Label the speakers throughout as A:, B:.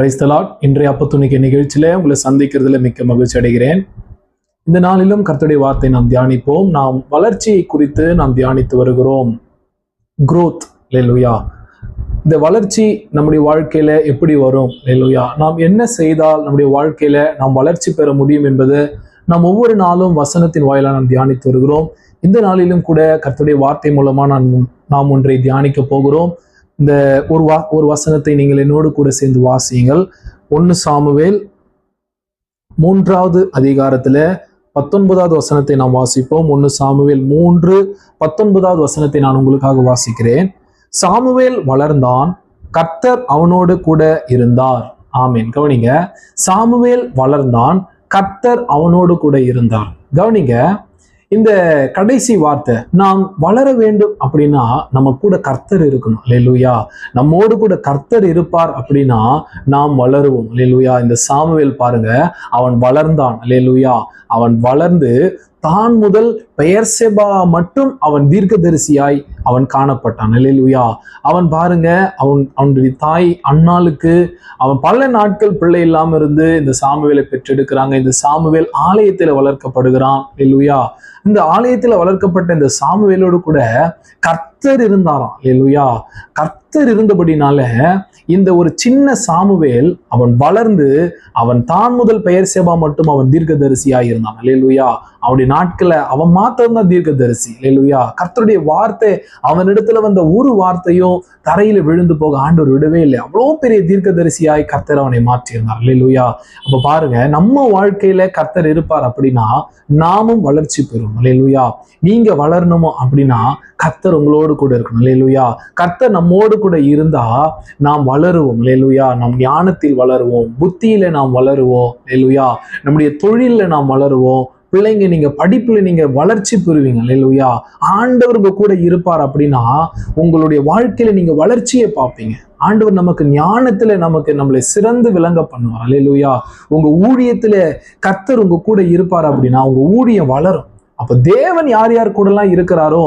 A: Praise the Lord இன்றைய அப்பத்துணிக்க நிகழ்ச்சியில உங்களை சந்திக்கிறதுல மிக்க மகிழ்ச்சி அடைகிறேன். இந்த நாளிலும் கர்த்தருடைய வார்த்தை நாம் தியானிப்போம். நாம் வளர்ச்சியை குறித்து நாம் தியானித்து வருகிறோம். குரோத் லேலுயா இந்த வளர்ச்சி நம்முடைய வாழ்க்கையில எப்படி வரும்? லேலுயா நாம் என்ன செய்தால் நம்முடைய வாழ்க்கையில நாம் வளர்ச்சி பெற முடியும் என்பது நாம் ஒவ்வொரு நாளும் வசனத்தின் வாயிலாக நாம் தியானித்து வருகிறோம். இந்த நாளிலும் கூட கர்த்தருடைய வார்த்தை மூலமா நான் நாம் ஒன்றை தியானிக்க போகிறோம். இந்த ஒரு வா ஒரு வசனத்தை நீங்கள் என்னோடு கூட சேர்ந்து வாசியுங்கள். ஒன்று சாமுவேல் மூன்றாவது அதிகாரத்தில் பத்தொன்பதாவது வசனத்தை நாம் வாசிப்போம். ஒன்று சாமுவேல் மூன்று பத்தொன்பதாவது வசனத்தை நான் உங்களுக்காக வாசிக்கிறேன். சாமுவேல் வளர்ந்தான் கர்த்தர் அவனோடு கூட இருந்தார். ஆமீன். கவனிங்க சாமுவேல் வளர்ந்தான் கர்த்தர் அவனோடு கூட இருந்தார். கவனிங்க இந்த கடைசி வார்த்தை நாம் வளர வேண்டும் அப்படின்னா நம்ம கூட கர்த்தர் இருக்கணும். லெலுயா நம்மோடு கூட கர்த்தர் இருப்பார் அப்படின்னா நாம் வளருவோம். லெலுயா இந்த சாமுவேல் பாருங்க அவன் வளர்ந்தான். லெலுயா அவன் வளர்ந்து தான் முதல் பெயர் செபா மட்டும் அவன் தீர்க்கதரிசியாய் அவன் காணப்பட்டான். லேலுயா அவன் பாருங்க அவன் அவனுடைய தாய் அண்ணாளுக்கு அவன் பல நாட்கள் பிள்ளை இல்லாம இருந்து இந்த சாமுவேலை பெற்றெடுக்கிறாங்க. இந்த சாமுவேல் ஆலயத்துல வளர்க்கப்படுகிறான். இல்லையா இந்த ஆலயத்துல வளர்க்கப்பட்ட இந்த சாமுவேலோடு கூட கர்த்தர் இருந்தாராம். இல்லையா கர்த்தர் இருந்தபடினால இந்த ஒரு சின்ன சாமுவேல் அவன் வளர்ந்து அவன் தான் முதல் பெயர் சேபா மட்டும் அவன் தீர்க்கதரிசியா இருந்தான். இல்லையா அவனுடைய நாட்களை அவன் மாத்திரம் தான் தீர்க்கதரிசி. இல்லையா கர்த்தருடைய வார்த்தை அவனிடத்துல வந்த ஒரு வார்த்தையும் தரையில விழுந்து போக ஆண்டவர் விடவே இல்லை. அவ்வளோ பெரிய தீர்க்கதரிசியாய் கர்த்தர் அவனை மாற்றியிருந்தார். இல்லையா அப்ப பாருங்க நம்ம வாழ்க்கையில கர்த்தர் இருப்பார் அப்படின்னா நாமும் வளர்ச்சி பெறும். இல்லையா நீங்க வளரணுமோ அப்படின்னா கர்த்தர் உங்களோடு கூட இருக்கணும். இல்லையா கர்த்தர் நம்மோடு கூட இருந்தா நாம் வளருவோம். இல்லையா நம் ஞானத்தில் வளருவோம். புத்தியில நாம் வளருவோம். இல்லையா நம்முடைய தொழில நாம் வளருவோம். பிள்ளைங்க நீங்க படிப்புல நீங்க வளர்ச்சி பெறுவீங்க. உயா ஆண்டவர்ங்க கூட இருப்பார் அப்படின்னா உங்களுடைய வாழ்க்கையில நீங்க வளர்ச்சியை பார்ப்பீங்க. ஆண்டவர் நமக்கு ஞானத்துல நமக்கு நம்மளை சிறந்து விளங்க பண்ணுவார். அல்லேலூயா உங்க ஊழியத்துல கத்தர் உங்க கூட இருப்பார் அப்படின்னா உங்க ஊழியம் வளரும். அப்ப தேவன் யார் யார் கூட எல்லாம் இருக்கிறாரோ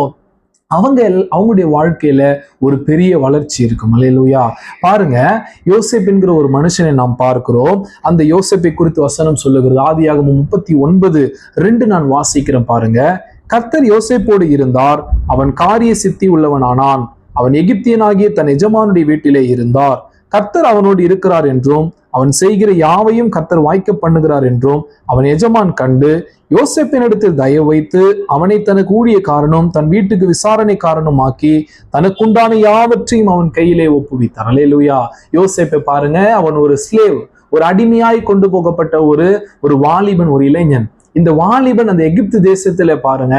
A: அவங்க எல்- அவங்களுடைய வாழ்க்கையில ஒரு பெரிய வளர்ச்சி இருக்கும் இல்லையா பாருங்க யோசேப் என்கிற ஒரு மனுஷனை நாம் பார்க்கிறோம். அந்த யோசேப்பை குறித்து வசனம் சொல்லுகிறது. ஆதியாகமம் முப்பத்தி ஒன்பது ரெண்டு நான் வாசிக்கிறேன் பாருங்க. கர்த்தர் யோசேப்போடு இருந்தார். அவன் காரிய சித்தி உள்ளவனானான். அவன் எகிப்தியனாகிய தன் எஜமானுடைய வீட்டிலே இருந்தார். கர்த்தர் அவனோடு இருக்கிறார் என்றும் அவன் செய்கிற யாவையும் கத்தர் வாய்க்க பண்ணுகிறார் என்றும் அவன் எஜமான் கண்டு யோசேப்பினிடத்தில் தயவு வைத்து அவனை தனக்கு ஊழிய காரணம் தன் வீட்டுக்கு விசாரணை காரணமாக்கி தனக்குண்டான யாவற்றையும் அவன் கையிலே ஒப்புவித்தார். அலையலுயா யோசேப்பை பாருங்க அவன் ஒரு ஸ்லேவ் ஒரு அடிமையாய் கொண்டு போகப்பட்ட ஒரு ஒரு வாலிபன் ஒரு இளைஞன். இந்த வாலிபன் அந்த எகிப்து தேசத்துல பாருங்க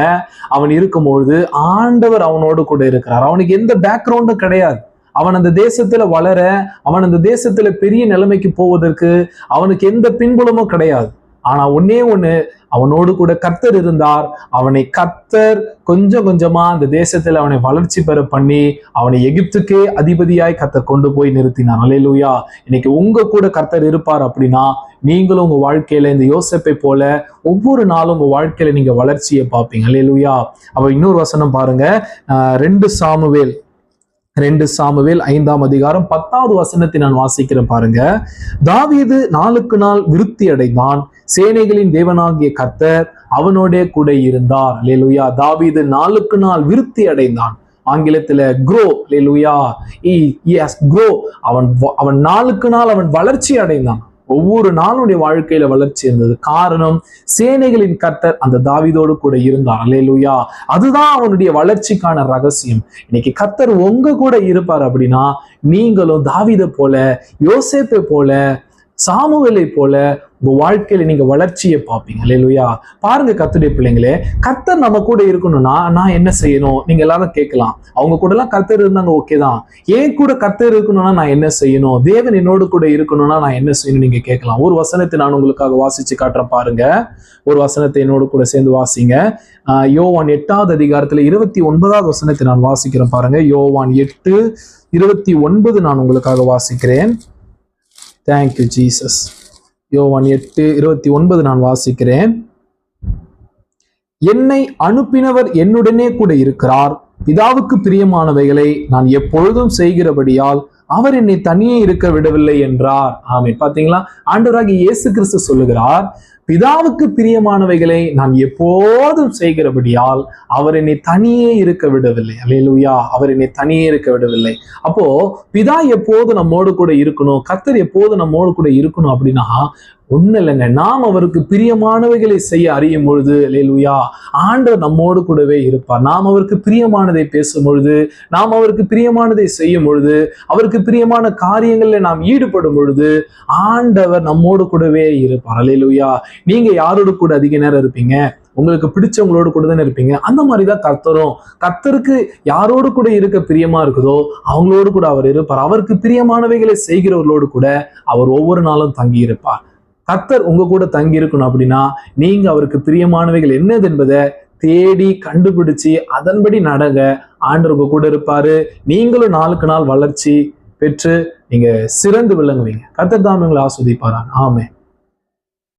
A: அவன் இருக்கும்பொழுது ஆண்டவர் அவனோடு கூட இருக்கிறார். அவனுக்கு எந்த பேக்ரவுண்டும் கிடையாது. அவன் அந்த தேசத்துல வளர அவன் அந்த தேசத்துல பெரிய நிலைமைக்கு போவதற்கு அவனுக்கு எந்த பின்புலமும் கிடையாது. ஆனா ஒன்னே ஒண்ணு அவனோடு கூட கர்த்தர் இருந்தார். அவனை கர்த்தர் கொஞ்சம் கொஞ்சமா அந்த தேசத்துல அவனை வளர்ச்சி பெற பண்ணி அவனை எகிப்துக்கே அதிபதியாய் கர்த்தர் கொண்டு போய் நிறுத்தினார். அலையிலூயா இன்னைக்கு உங்க கூட கர்த்தர் இருப்பார் அப்படின்னா நீங்களும் உங்க வாழ்க்கையில இந்த யோசிப்பை போல ஒவ்வொரு நாளும் உங்க வாழ்க்கையில நீங்க வளர்ச்சியை பார்ப்பீங்க. அலையிலூயா அவ இன்னொரு வசனம் பாருங்க. ரெண்டு சாமுவேல் ரெண்டு சாமுவேல் ஐந்தாம் அதிகாரம் பத்தாவது வசனத்தை நான் வாசிக்கிறேன் பாருங்க. தாவீது நாளுக்கு நாள் விருத்தி அடைந்தான். சேனைகளின் தேவனாகிய கர்த்தர் அவனோடே கூட இருந்தார். லேலுயா தாவீது நாளுக்கு நாள் விருத்தி அடைந்தான். ஆங்கிலத்துல க்ரோ லேலுயா க்ரோ அவன் வ- அவன் நாளுக்கு நாள் அவன் வளர்ச்சி அடைந்தான். ஒவ்வொரு நாளுடைய வாழ்க்கையில வளர்ச்சி இருந்தது. காரணம் சேனைகளின் கர்த்தர் அந்த தாவிதோடு கூட இருந்தார். அலேலுயா அதுதான் அவனுடைய வளர்ச்சிக்கான ரகசியம். இன்னைக்கு கர்த்தர் உங்க கூட இருப்பார் அப்படின்னா நீங்களும் தாவிதை போல யோசேப்பை போல சாமுவேலை போல உங்கள் வாழ்க்கையில் நீங்கள் வளர்ச்சியை பார்ப்பீங்க. இல்லையா பாருங்க கத்துடைய பிள்ளைங்களே கத்தர் நம்ம கூட இருக்கணும்னா நான் என்ன செய்யணும்? நீங்கள் எல்லாரும் கேட்கலாம். அவங்க கூடலாம் கத்தர் கர்த்தர் இருந்தாங்க ஓகே தான். ஏன் கூட கத்தர் இருக்கணும்னா நான் என்ன செய்யணும்? தேவன் என்னோடு கூட இருக்கணும்னா நான் என்ன செய்யணும்? நீங்கள் கேட்கலாம். ஒரு வசனத்தை நான் உங்களுக்காக வாசித்து காட்டுறேன் பாருங்க. ஒரு வசனத்தை என்னோடு கூட சேர்ந்து வாசிங்க. யோவான் எட்டாவது அதிகாரத்தில் இருபத்தி ஒன்பதாவது வசனத்தை நான் வாசிக்கிறேன் பாருங்க. யோவான் எட்டு இருபத்தி ஒன்பது நான் உங்களுக்காக வாசிக்கிறேன். தேங்க்யூ ஜீசஸ் யோவான் எட்டு இருபத்தி ஒன்பது நான் வாசிக்கிறேன். என்னை அனுப்பினவர் என்னுடனே கூட இருக்கிறார். பிதாவுக்கு பிரியமானவைகளை நான் எப்பொழுதும் செய்கிறபடியால் அவர் என்னை தனியே இருக்க விடவில்லை என்றார். ஆமீன். பாத்தீங்களா? ஆண்டவராக இயேசு கிறிஸ்து சொல்லுகிறார் பிதாவுக்கு பிரியமானவைகளை நான் எப்போதும் செய்கிறபடியால் அவர் என்னை தனியே இருக்க விடவில்லை. அல்லேலூயா அவர் என்னை தனியே இருக்க விடவில்லை. அப்போ பிதா எப்போது நம்மோடு கூட இருக்கணும்? கத்தர் எப்போது நம்மோடு கூட இருக்கணும் அப்படின்னா ஒண்ணு இல்லைங்க. நாம் அவருக்கு பிரியமானவைகளை செய்ய அறியும் பொழுது லேலுயா ஆண்டவர் நம்மோடு கூடவே இருப்பார். நாம் அவருக்கு பிரியமானதை பேசும் பொழுது நாம் அவருக்கு பிரியமானதை செய்யும் பொழுது அவருக்கு பிரியமான காரியங்களில் நாம் ஈடுபடும் பொழுது ஆண்டவர் நம்மோடு கூடவே இருப்பார். லேலுயா நீங்க யாரோட கூட அதிக நேரம் இருப்பீங்க? உங்களுக்கு பிடிச்சவங்களோட கூட தானே இருப்பீங்க? அந்த மாதிரி தான் கர்த்தரும் கர்த்தருக்கு யாரோடு கூட இருக்க பிரியமா இருக்குதோ அவங்களோடு கூட அவர் இருப்பார். அவருக்கு பிரியமானவைகளை செய்கிறவர்களோடு கூட அவர் ஒவ்வொரு நாளும் தங்கி இருப்பார் கர்த்தர் உங்க கூட தங்கி இருக்கணும் அப்படின்னா நீங்க அவருக்கு பிரியமானவைகள் என்னது என்பதை தேடி கண்டுபிடிச்சு அதன்படி நடங்க. ஆண்டவர் உங்க கூட இருப்பாரு. நீங்களும் நாளுக்கு நாள் வளர்ச்சி பெற்று நீங்க சிறந்து விளங்குவீங்க. கர்த்தர் தான் உங்களை ஆஸ்வதிப்பாராங்க ஆமே